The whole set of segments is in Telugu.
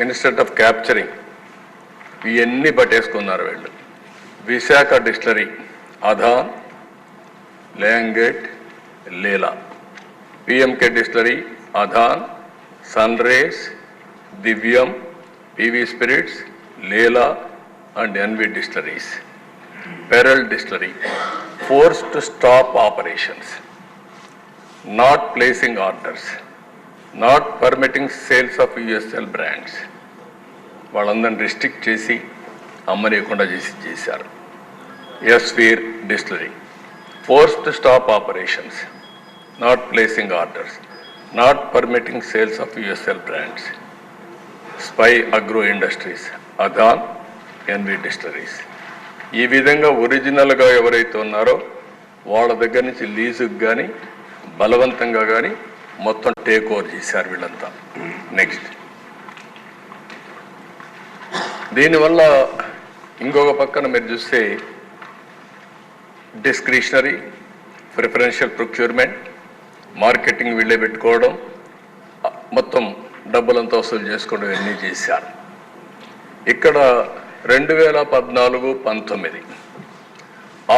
ఇన్స్టెడ్ ఆఫ్ క్యాప్చరింగ్ ఇవన్నీ పట్టేసుకున్నారు వీళ్ళు. విశాఖ డిస్టిలరీ అధా లేంగేట్ Leela. PMK distillery Adan sun rays దివ్యం PV spirits Leela and NV distilleries. Pearl distillery force to stop operations. Not placing orders not permitting sales of USL brands వాళ్ళందరిని రిస్ట్రిక్ట్ చేసి అమ్మలేకుండా చేసి చేశారు. SVR distillery force to stop operations not placing orders not permitting sales of USL brands SPY agro industries Adan NV distilleries ఈ విధంగా ఒరిజినల్గా ఎవరైతే ఉన్నారో వాళ్ళ దగ్గర నుంచి లీజుకు కానీ బలవంతంగా కానీ మొత్తం టేక్ ఓవర్ చేశారు వీళ్ళంతా. నెక్స్ట్ దీనివల్ల ఇంకొక పక్కన మీరు చూస్తే డిస్క్రిషనరీ ప్రిఫరెన్షియల్ ప్రొక్యూర్మెంట్ మార్కెటింగ్ వీళ్ళే పెట్టుకోవడం మొత్తం డబ్బులంతా వసూలు చేసుకోవడం ఇవన్నీ చేశారు. ఇక్కడ రెండు వేల పద్నాలుగు పంతొమ్మిది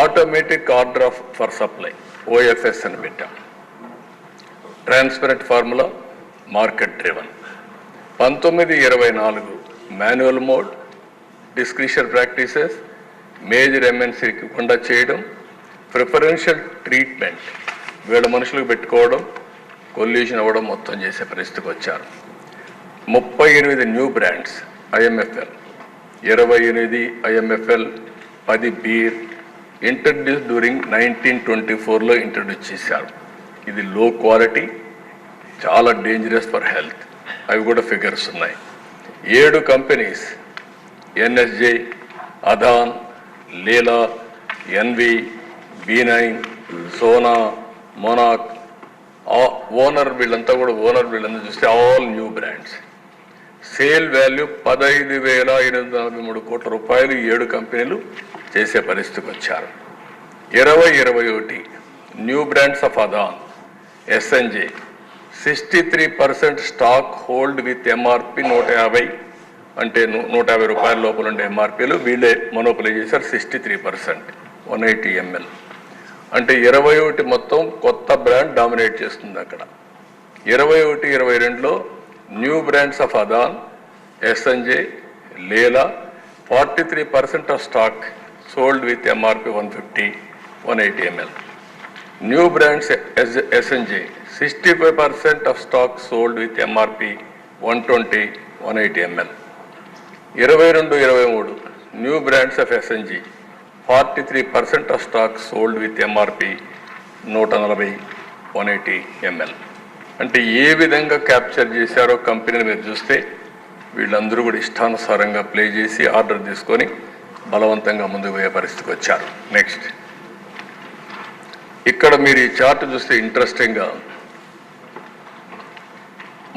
automatic order of for supply OFS అని పెట్టాం. Transparent formula market driven. పంతొమ్మిది ఇరవై నాలుగు manual mode discretion practices major ఎంఎన్సీకి కుండా చేయడం ప్రిఫరెన్షియల్ ట్రీట్మెంట్ వీళ్ళ మనుషులకు పెట్టుకోవడం కొల్యూషన్ అవ్వడం మొత్తం చేసే పరిస్థితికి వచ్చారు. ముప్పై ఎనిమిది న్యూ బ్రాండ్స్ ఐఎంఎఫ్ఎల్. ఇరవై ఎనిమిది ఐఎంఎఫ్ఎల్ పది beer introduce during nineteen twenty ఫోర్లో ఇంట్రడ్యూస్ చేశారు. ఇది లో క్వాలిటీ చాలా డేంజరస్ ఫర్ హెల్త్ అవి కూడా ఫిగర్స్ ఉన్నాయి. ఏడు companies NSJ Adan Leela NV B nine Sona మొనాక్ ఓనర్ వీళ్ళంతా కూడా ఓనర్ వీళ్ళంతా చూస్తే all new brands sale value పదహైదు వేల ఎనిమిది నలభై మూడు కోట్ల రూపాయలు ఏడు కంపెనీలు చేసే పరిస్థితికి వచ్చారు. ఇరవై ఇరవై ఒకటి new brands of Adan SNJ sixty three percent stock hold with MRP నూట యాభై అంటే నూట యాభై రూపాయల లోపల ఉండే ఎంఆర్పీలు వీళ్ళే మొనోపలై చేశారు sixty three percent one eighty ML అంటే ఇరవై ఒకటి మొత్తం కొత్త బ్రాండ్ డామినేట్ చేస్తుంది అక్కడ. ఇరవై ఒకటి ఇరవై రెండులో new brands of Adan SNJ Leela forty three percent of stock sold with MRP one fifty one eighty ML new brands as SNJ sixty five percent of stock sold with MRP one twenty one eighty ML ఇరవై రెండు ఇరవై మూడు new brands of SNG forty three percent of stock sold with MRP నూట నలభై వన్ ఎయిటీ ఎంఎల్ అంటే ఏ విధంగా క్యాప్చర్ చేశారో కంపెనీని మీరు చూస్తే వీళ్ళందరూ కూడా ఇష్టానుసారంగా ప్లే చేసి ఆర్డర్ తీసుకొని బలవంతంగా ముందుకు పోయే పరిస్థితికి వచ్చారు. నెక్స్ట్ ఇక్కడ మీరు ఈ చార్ట్ చూస్తే ఇంట్రెస్టింగ్గా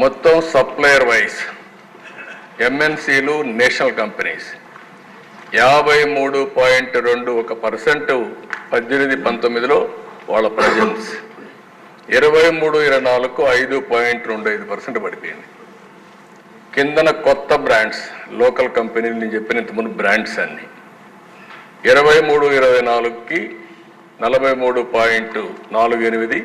మొత్తం సప్లయర్ వైస్ ఎంఎన్సీలు నేషనల్ కంపెనీస్. యాభై మూడు పాయింట్ రెండు ఒక పర్సెంట్ పద్దెనిమిది పంతొమ్మిదిలో వాళ్ళ ప్రజెన్స్ ఇరవై మూడు ఇరవై నాలుగు ఐదు పాయింట్ రెండు ఐదు పర్సెంట్ పడిపోయింది. కిందన కొత్త బ్రాండ్స్ లోకల్ కంపెనీలు నేను చెప్పిన ఇంతకుముందు బ్రాండ్స్ అన్ని. ఇరవై మూడు ఇరవై నాలుగుకి నలభై మూడు పాయింట్ నాలుగు ఎనిమిది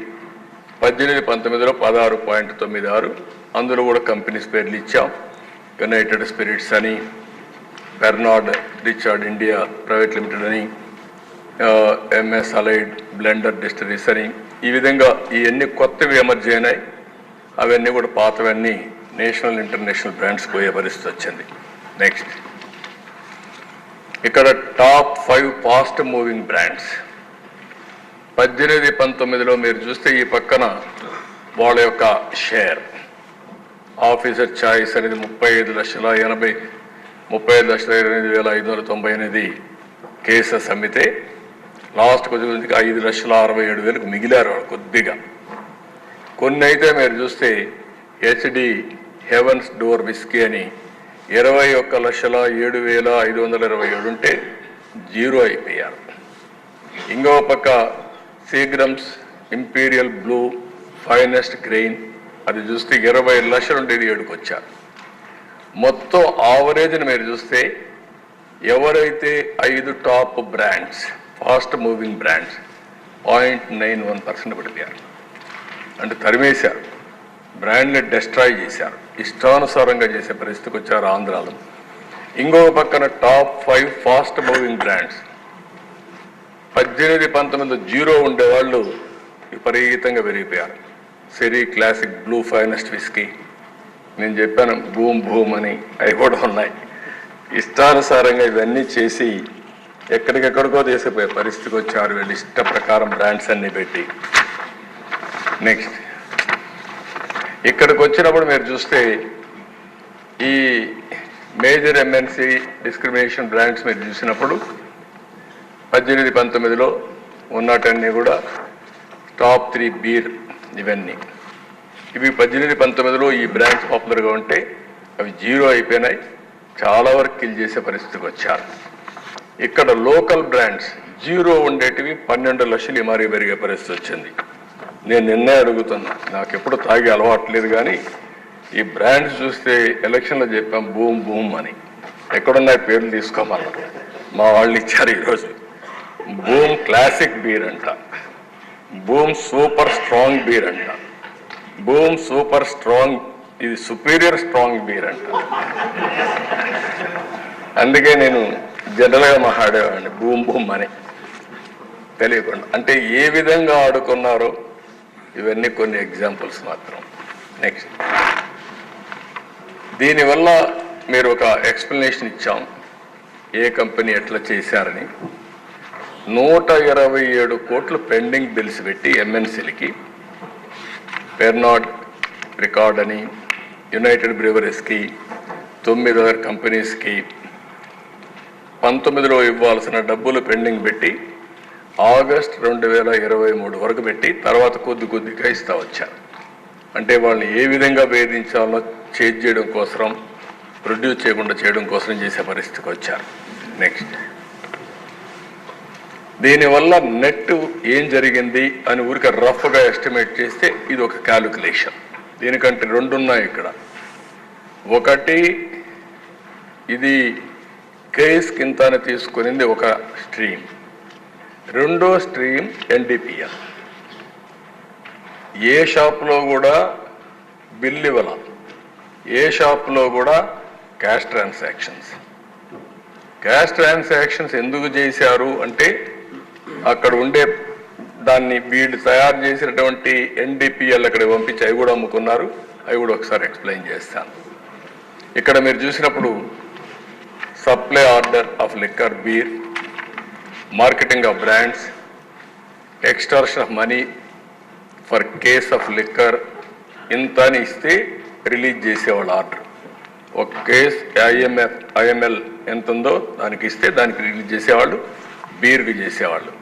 పద్దెనిమిది పంతొమ్మిదిలో పదహారు పాయింట్ తొమ్మిది ఆరు అందులో కూడా కంపెనీస్ పేర్లు ఇచ్చాం. యునైటెడ్ స్పిరిట్స్ అని Pernod Ricard India private limited అని ఎంఎస్ అలైడ్ బ్లెండర్ డిస్టరీస్ అని. ఈ విధంగా ఇవన్నీ కొత్తవి ఎమర్జీ అయినాయి. అవన్నీ కూడా పాతవన్నీ నేషనల్ ఇంటర్నేషనల్ బ్రాండ్స్ పోయే పరిస్థితి వచ్చింది. నెక్స్ట్ ఇక్కడ top five fast moving brands. పద్దెనిమిది పంతొమ్మిదిలో మీరు చూస్తే ఈ పక్కన వాళ్ళ యొక్క షేర్. ఆఫీసర్ ఛాయిస్ అనేది ముప్పై ఐదు లక్షల ఎనభై ముప్పై ఐదు లక్షల ఎనిమిది వేల ఐదు వందల తొంభై ఎనిమిది కేసెస్ అమ్మితే లాస్ట్ కొద్ది ఐదు లక్షల అరవై ఏడు వేలకు మిగిలారు కొద్దిగా. కొన్ని అయితే మీరు చూస్తే హెచ్డి హెవెన్స్ డోర్ విస్కీ అని ఇరవై ఒక్క లక్షల ఏడు వేల ఐదు వందల ఇరవై ఏడు ఉంటే జీరో అయిపోయారు. ఇంకో పక్క Seagram's Imperial Blue finest grain అది చూస్తే ఇరవై లక్షలు ఉండేది ఏడుకు వచ్చారు మొత్తం ఆవరేజ్ని మీరు చూస్తే ఎవరైతే ఐదు top brands fast moving brands point nine one percent పడిపోయారు. అంటే తరిమేశారు. బ్రాండ్ని డెస్ట్రాయ్ చేశారు. ఇష్టానుసారంగా చేసే పరిస్థితికి వచ్చారు ఆంధ్రాలో. ఇంకో పక్కన top five fast moving brands పద్దెనిమిది పంతొమ్మిది జీరో ఉండేవాళ్ళు విపరీతంగా పెరిగిపోయారు. సెరీ క్లాసిక్ బ్లూ ఫైనస్ట్ విస్కీ నేను చెప్పాను భూమ్ భూమ్ అని. అవి కూడా ఉన్నాయి. ఇష్టానుసారంగా ఇవన్నీ చేసి ఎక్కడికెక్కడికో తీసుకుపోయే పరిస్థితికి వచ్చారు వీళ్ళు ఇష్ట ప్రకారం బ్రాండ్స్ అన్నీ పెట్టి. నెక్స్ట్ ఇక్కడికి వచ్చినప్పుడు మీరు చూస్తే ఈ మేజర్ ఎంఎన్సి డిస్క్రిమినేషన్ బ్రాండ్స్ మీరు చూసినప్పుడు పద్దెనిమిది పంతొమ్మిదిలో ఉన్నటన్నీ కూడా టాప్ త్రీ బీర్ ఇవన్నీ. ఇవి పద్దెనిమిది పంతొమ్మిదిలో ఈ బ్రాండ్స్ పాపులర్గా ఉంటే అవి జీరో అయిపోయినాయి. చాలా వరకు కిల్ చేసే పరిస్థితికి వచ్చారు. ఇక్కడ లోకల్ బ్రాండ్స్ జీరో ఉండేటివి పన్నెండు లక్షలు మరీ పెరిగే పరిస్థితి వచ్చింది. నేను నిన్నే అడుగుతున్నా నాకు ఎప్పుడు తాగే అలవాటు లేదు కానీ ఈ బ్రాండ్స్ చూస్తే ఎలక్షన్లో చెప్పాం బూమ్ బూమ్ అని. ఎక్కడున్నాయి పేర్లు తీసుకోమన్నారు. మా వాళ్ళు ఇచ్చారు ఈరోజు. బూమ్ క్లాసిక్ బీర్ అంట. బూమ్ సూపర్ స్ట్రాంగ్ బీర్ అంట బూమ్ సూపర్ స్ట్రాంగ్ ఇది సుపీరియర్ స్ట్రాంగ్ బీర్ అంట అందుకే నేను జనరల్గా మాట్లాడేవాడిని బూమ్ బూమ్ అని. తెలియకుండా. అంటే ఏ విధంగా ఆడుకున్నారో ఇవన్నీ కొన్ని ఎగ్జాంపుల్స్ మాత్రం. నెక్స్ట్ దీనివల్ల మీరు ఒక ఎక్స్ప్లెనేషన్ ఇచ్చాం. ఏ కంపెనీ ఎట్లా చేశారని. నూట ఇరవై ఏడు కోట్లు పెండింగ్ బిల్స్ పెట్టి ఎంఎన్సీలకి పెర్నాడ్ రికార్డ్ అని యునైటెడ్ బ్రివరీస్కి తొమ్మిది అదర్ కంపెనీస్కి పంతొమ్మిదిలో ఇవ్వాల్సిన డబ్బులు పెండింగ్ పెట్టి ఆగస్ట్ రెండు వేల ఇరవై మూడు వరకు పెట్టి తర్వాత కొద్ది కొద్దిగా ఇస్తా వచ్చారు. అంటే వాళ్ళని ఏ విధంగా వేధించాలో చేంజ్ చేయడం కోసం ప్రొడ్యూస్ చేయకుండా చేయడం కోసం చేసే పరిస్థితికి వచ్చారు. నెక్స్ట్. దీనివల్ల నెట్ ఏం జరిగింది అని ఊరిక రఫ్గా ఎస్టిమేట్ చేస్తే ఇది ఒక క్యాలిక్యులేషన్. దీనికంటే రెండు ఉన్నాయి ఇక్కడ. ఒకటి ఇది కేస్ కింద తీసుకునింది ఒక స్ట్రీమ్. రెండో స్ట్రీమ్ ఎన్డీపీఎల్. ఏ షాప్లో కూడా బిల్ ఇవ్వాల. ఏ షాప్లో కూడా క్యాష్ ట్రాన్సాక్షన్స్. క్యాష్ ట్రాన్సాక్షన్స్ ఎందుకు చేశారు అంటే అక్కడ ఉండే దాన్ని వీళ్ళు తయారు చేసినటువంటి ఎన్డిపిఎల్ అక్కడ పంపించి అవి కూడా అమ్ముకున్నారు. అవి కూడా ఒకసారి ఎక్స్ప్లెయిన్ చేస్తాను. ఇక్కడ మీరు చూసినప్పుడు supply order of liquor beer marketing of brands extortion of money for case of liquor ఇంత అని ఇస్తే రిలీజ్ చేసేవాళ్ళు ఆర్డర్. ఒక కేస్ ఐఎంఎఫ్ ఐఎంఎల్ ఎంత ఉందో దానికి ఇస్తే దానికి రిలీజ్ చేసేవాళ్ళు బీర్కి చేసేవాళ్ళు.